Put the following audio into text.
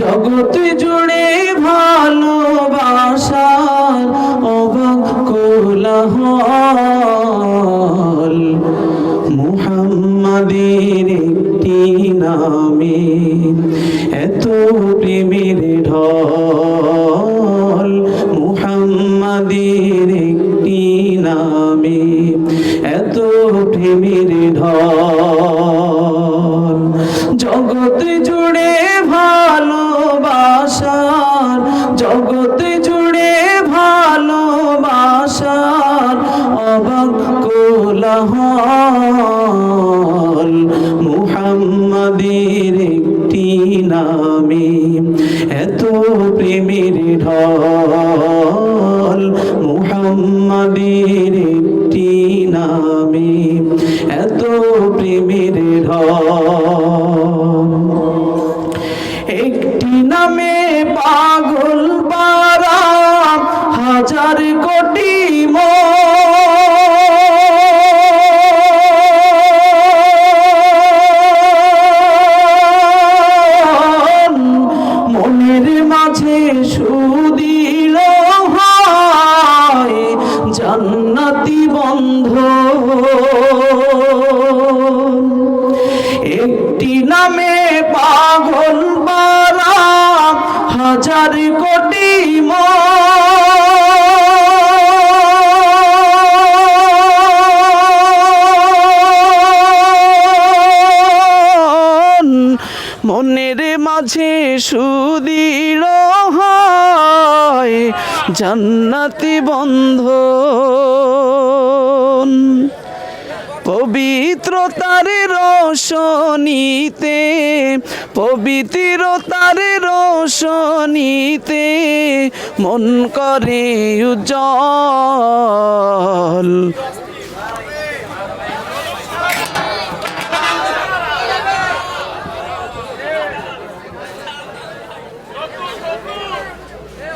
জগৎ জুড়ে ভালোবাসার অবাক কোলাহল, মুহাম্মাদের একটি নামে এত প্রেমের ঢল, মুহাম্মাদের একটি নামে এত প্রেমের ঢল। নামে এত প্রেমের ঢল মুহাম্মাদের একটি নামে এত প্রেমের ঢল। একটি নামে পাগল পারা হাজার কোটি সুদিল হয় জান্নাতি বন্ধ একটি নামে পাগল বারা হাজার কোটি মন। মনের মাঝে সুদীর জান্নাতি বন্ধ পবিত্র পবিত্রতার রোশনীতে পবিত্রতার রোশনীতে মন করে উজ্জ্বল।